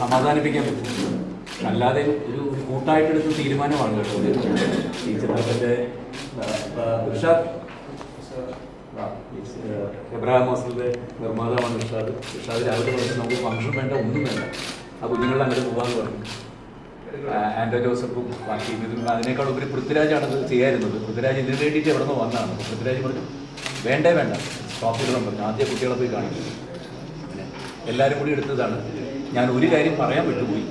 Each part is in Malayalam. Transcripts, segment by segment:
സമാധാനിപ്പിക്കാൻ പറ്റും. അല്ലാതെ ഒരു കൂട്ടായിട്ട് കൂട്ടായിട്ടെടുത്ത തീരുമാനമാണ് കേട്ടോ. ഈ ചിത്രത്തിന്റെ ഇർഷാദ് എബ്രഹാം മാസ്റ്ററുടെ നിർമ്മാതാവാണ് ഇർഷാദ് ഇർഷാദ് രാവിലെ പറഞ്ഞ് നമുക്ക് ഫംഗ്ഷൻ വേണ്ട ഒന്നും വേണ്ട. ആ കുഞ്ഞുങ്ങളെ അങ്ങനെ പോകാമെന്ന് പറഞ്ഞു. ആൻഡോ ജോസഫും ബാക്കി അതിനേക്കാൾ ഉപരി അത് ചെയ്യായിരുന്നത് പൃഥ്വിരാജ് ഇതിന് വേണ്ടിയിട്ട് എവിടെ നിന്ന് വന്നതാണ് പൃഥ്വിരാജ് പറഞ്ഞു വേണ്ടേ വേണ്ട. സ്റ്റോപ്പ് ചെയ്യണം പറഞ്ഞു ആദ്യം കുട്ടികളെ പോയി കാണിക്കും. എല്ലാവരും കൂടി എടുത്തതാണ്. ഞാൻ ഒരു കാര്യം പറയാൻ വിട്ടുപോയി.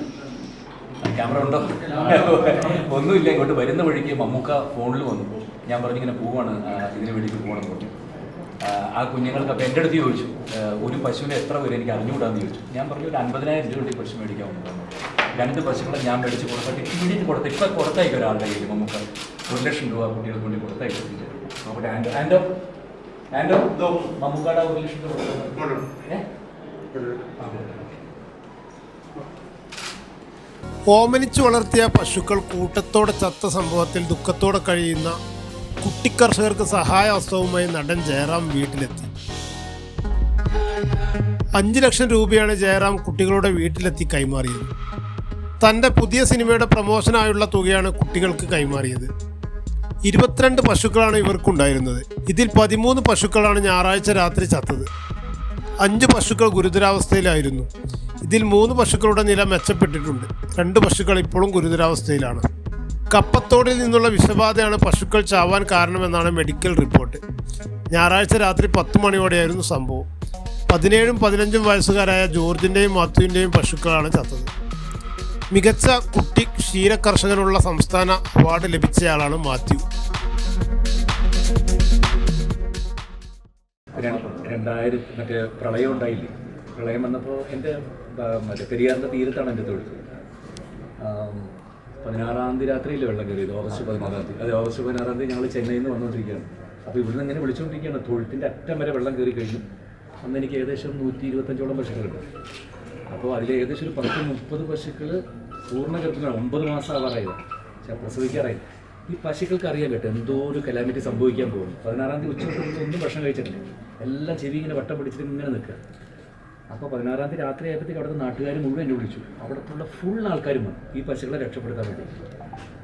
ക്യാമറ ഉണ്ടോ? ഒന്നുമില്ല ഇങ്ങോട്ട് വരുന്ന വഴിക്ക് മമ്മൂക്ക ഫോണിൽ വന്നു. ഞാൻ പറഞ്ഞു പറഞ്ഞിങ്ങനെ പോവാണ് ഇതിന് വേണ്ടിയിട്ട് പോകണം പറഞ്ഞു. ആ, ആ കുഞ്ഞുങ്ങൾക്ക് അപ്പം എന്റെ അടുത്ത് ചോദിച്ചു ഒരു പശുവിന് എത്ര വരും എനിക്ക് അറിഞ്ഞുകൂടാന്ന് ചോദിച്ചു. ഞാൻ പറഞ്ഞു ഒരു അൻപതിനായിരം രൂപ പശു മേടിക്കാമെന്ന് പറഞ്ഞു. രണ്ട് പശുക്കളെ ഞാൻ മേടിച്ച് കൊടുത്തിട്ട് ഇമ്മീഡിയറ്റ് കൊടുത്ത് ഇപ്പം കൊടുത്തയക്കും ഒരാളുടെ കയ്യിൽ മമ്മൂക്ക. ഒരു ലക്ഷം രൂപ കുട്ടികൾക്ക് വേണ്ടി കൊടുത്തയക്കും നോക്കട്ടെ ആൻഡോ ആൻഡോ ആൻഡോ ഒരു ലക്ഷം രൂപ കൊടുത്തത്. ഏ? ഓമനിച്ചു വളർത്തിയ പശുക്കൾ കൂട്ടത്തോടെ ചത്ത സംഭവത്തിൽ ദുഃഖത്തോടെ കഴിയുന്ന കുട്ടിക്കർഷകർക്ക് സഹായഹസ്തവുമായി നടൻ ജയറാം വീട്ടിലെത്തി. അഞ്ച് ലക്ഷം രൂപയാണ് ജയറാം കുട്ടികളുടെ വീട്ടിലെത്തി കൈമാറിയത്. തന്റെ പുതിയ സിനിമയുടെ പ്രമോഷനായുള്ള തുകയാണ് കുട്ടികൾക്ക് കൈമാറിയത്. ഇരുപത്തിരണ്ട് പശുക്കളാണ് ഇവർക്കുണ്ടായിരുന്നത്. ഇതിൽ പതിമൂന്ന് പശുക്കളാണ് ഞായറാഴ്ച രാത്രി ചത്തത്. അഞ്ച് പശുക്കൾ ഗുരുതരാവസ്ഥയിലായിരുന്നു. ഇതിൽ മൂന്ന് പശുക്കളുടെ നില മെച്ചപ്പെട്ടിട്ടുണ്ട്. രണ്ട് പശുക്കൾ ഇപ്പോഴും ഗുരുതരാവസ്ഥയിലാണ്. കപ്പത്തോടിൽ നിന്നുള്ള വിഷബാധയാണ് പശുക്കൾ ചാവാൻ കാരണമെന്നാണ് മെഡിക്കൽ റിപ്പോർട്ട്. ഞായറാഴ്ച രാത്രി പത്ത് മണിയോടെയായിരുന്നു സംഭവം. പതിനേഴും പതിനഞ്ചും വയസ്സുകാരായ ജോർജിന്റെയും മാത്യുവിന്റെയും പശുക്കളാണ് ചത്തത്. മികച്ച കുട്ടി ക്ഷീരകർഷകനുള്ള സംസ്ഥാന അവാർഡ് ലഭിച്ചയാളാണ് മാത്യു. രണ്ട് രണ്ടായിരത്തി മറ്റേ പ്രളയം ഉണ്ടായില്ലേ? പ്രളയം വന്നപ്പോൾ എന്റെ മറ്റേ പെരിയാറിന്റെ തീരത്താണ് എന്റെ ആം, പതിനാറാം തീയതി രാത്രിയില്ലേ വെള്ളം കയറിയത്? ഓഗസ്റ്റ് പതിനാറാം തീയതി. അതെ ഓഗസ്റ്റ് പതിനാറാം തീയതി ഞങ്ങൾ ചെന്നൈയിൽ നിന്ന് വന്നുകൊണ്ടിരിക്കുകയാണ് അപ്പോൾ ഇവിടുന്ന് ഇങ്ങനെ വിളിച്ചുകൊണ്ടിരിക്കുകയാണ് തൊഴുത്തിന്റെ അറ്റം വരെ വെള്ളം കയറി കഴിഞ്ഞു. അന്ന് എനിക്ക് ഏകദേശം നൂറ്റി ഇരുപത്തഞ്ചോളം പശുക്കളുണ്ട്. അപ്പോൾ അതിൽ ഏകദേശം ഒരു പത്ത് മുപ്പത് പശുക്കൾ പൂർണ ഗർഭിണിയാണ് ഒമ്പത് മാസം ആവാറായതാണ് പക്ഷേ പ്രസവിക്കാറായി ഈ പശുക്കൾക്ക് അറിയാൻ കേട്ടോ എന്തോ ഒരു കലാമിറ്റി സംഭവിക്കാൻ പോകുന്നു. പതിനാറാം തീയതി ഉച്ച തൊട്ട് ഒന്നും ഭക്ഷണം കഴിച്ചിട്ടില്ല. എല്ലാം ചെവി ഇങ്ങനെ വട്ടം പിടിച്ചിട്ട് ഇങ്ങനെ നിൽക്കുക. അപ്പോൾ പതിനാറാം തീയതി രാത്രി ആയപ്പോഴത്തേക്ക് അവിടുത്തെ നാട്ടുകാർ മുഴുവൻ എന്നെ വിളിച്ചു. അവിടത്തുള്ള ഫുൾ ആൾക്കാരും വന്നു. ഈ പശുക്കളെ രക്ഷപ്പെടുത്താൻ വേണ്ടി.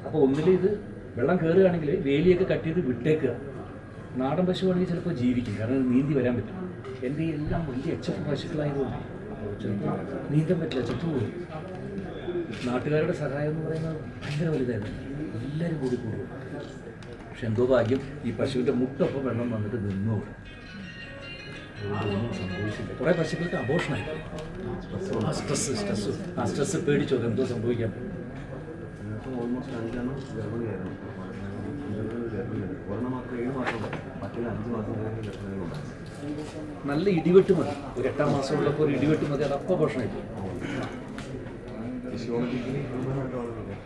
അപ്പോൾ ഒന്നിൽ ഇത് വെള്ളം കയറുകയാണെങ്കിൽ വേലിയൊക്കെ കട്ട് ചെയ്ത് വിട്ടേക്കുക. നാടൻ പശുവാണെങ്കിൽ ചിലപ്പോൾ ജീവിക്കും. കാരണം നീന്തി വരാൻ പറ്റും എന്റെ എല്ലാം വലിയ എച്ച് എഫ് പശുക്കളായതുകൊണ്ട് ചിലപ്പോൾ നീന്താൻ പറ്റില്ല ചത്തുപോയി നാട്ടുകാരുടെ സഹായം എന്ന് പറയുന്നത് ഭയങ്കര വലുതായിരുന്നു. എല്ലാവരും കൂടി കൂടും പക്ഷെ എന്തോ ഭാഗ്യം ഈ പശുവിന്റെ മുട്ടൊപ്പം വെള്ളം വന്നിട്ട് നിന്നു സംഭവിച്ചില്ല. കുറേ പശുക്കൾക്ക് അബോഷണായി ആ സ്ട്രെസ് സ്ട്രെസ് ആ സ്ട്രെസ് പേടിച്ചോ എന്തോ സംഭവിക്കാൻ ഓൾമോസ്റ്റ് അഞ്ചെണ്ണം ഗർഭിണിയായിരുന്നു. അഞ്ചെണ്ണം ഗർഭിണിയാണ് ഒരെണ്ണം മാത്രം ഏഴ് മാസം മറ്റുള്ള അഞ്ച് മാസം ഗർഭിണികളുണ്ടായിരുന്നു നല്ല ഇടിവെട്ട് മതി. ഒരു എട്ടാം മാസം ഉള്ളപ്പോൾ ഒരു ഇടിവെട്ട് മതി. അത് അപ്പോൾ ഫിസിയോളജിക്കലി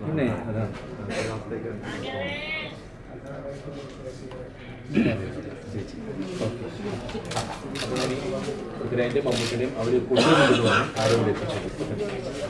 പിന്നെ അതാണ് ചേച്ചി ഓക്കെ. പൃഥ്വിരാജിന്റെയും മമ്മൂട്ടിയുടെയും അവർ കൊണ്ടുവന്നിട്ട് ആരോഗ്യം എത്തിച്ചു